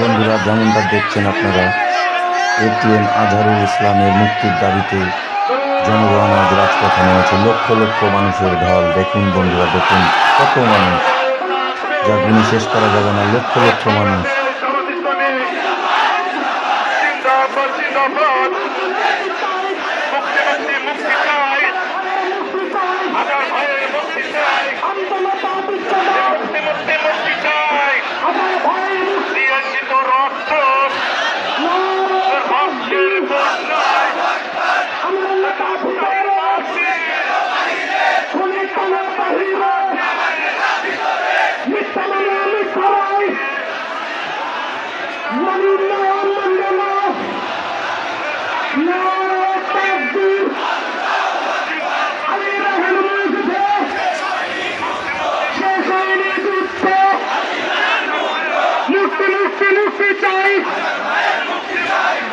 বন্ধুরা, যেমনটা দেখছেন আপনারা, এটিএম আজহারুল ইসলামের মুক্তির দাবিতে জনগণ আজ রাজপথে নেমেছে। লক্ষ লক্ষ মানুষের ঢল। দেখুন বন্ধুরা, দেখুন কত মানুষ। যা গুণে শেষ করা যাবে না, লক্ষ লক্ষ মানুষ।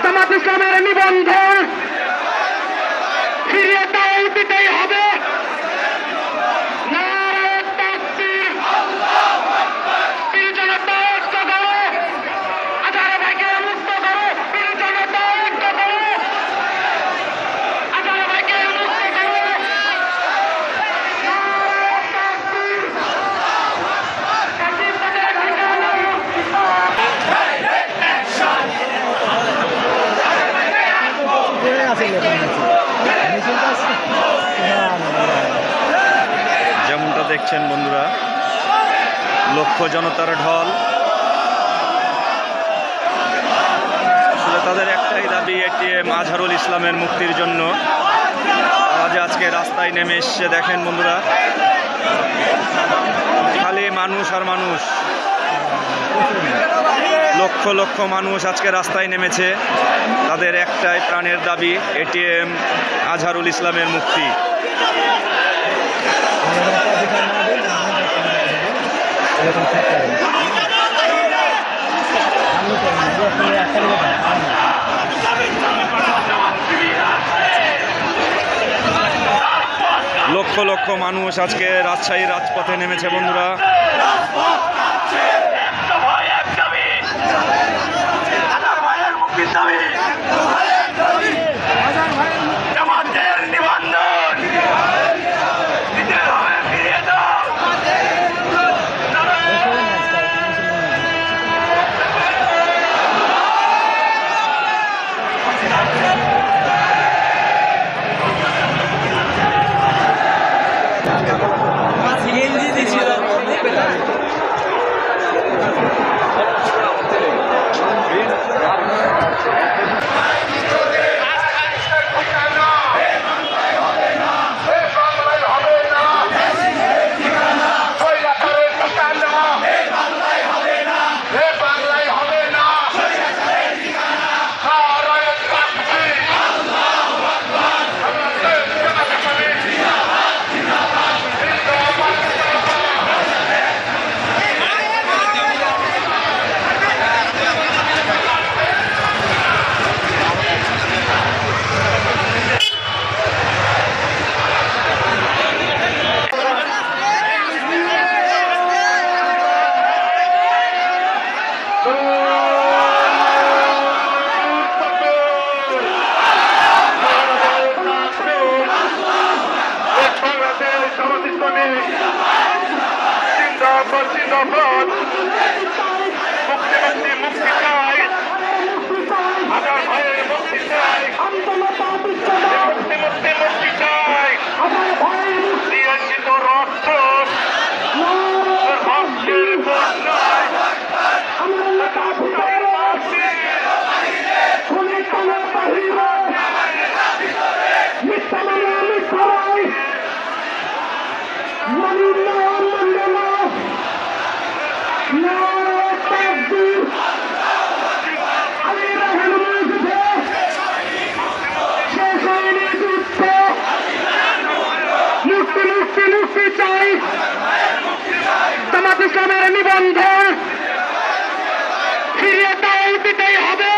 জামাত ইসলামের নিবন্ধন। ফিরিয়ে তাই দিতেই হবে। দেখছেন বন্ধুরা? লক্ষ জনতার ঢল। আসলে তাদের একটাই দাবি এটিএম আজহারুল ইসলামের মুক্তির জন্য। আজ আজকে রাস্তায় নেমে এসছে, দেখেন বন্ধুরা। খালি মানুষ আর মানুষ। লক্ষ লক্ষ মানুষ আজকে রাস্তায় নেমেছে। তাদের একটাই প্রাণের দাবি এটিএম আজহারুল ইসলামের মুক্তি। লক্ষ লক্ষ মানুষ আজকে রাজশাহী রাজপথে নেমেছে বন্ধুরা। দাবি হাজার ভাইয়ের মুক্তির দাবি জামাতের নিবন্ধন দিতে হবে ফিরিয়ে দাও বাংলায় হবে না স্বৈরাচারের ঠিকানা এ বাংলায় হবে না নারায়ে তাকবীর বাংলাদেশ জামাত ইসলামী জিন্দাবাদ জিন্দাবাদ মুক্তি মুক্তি মুক্তি ইসলামের নিবন্ধন ফিরিয়ে তাই দিতেই হবে।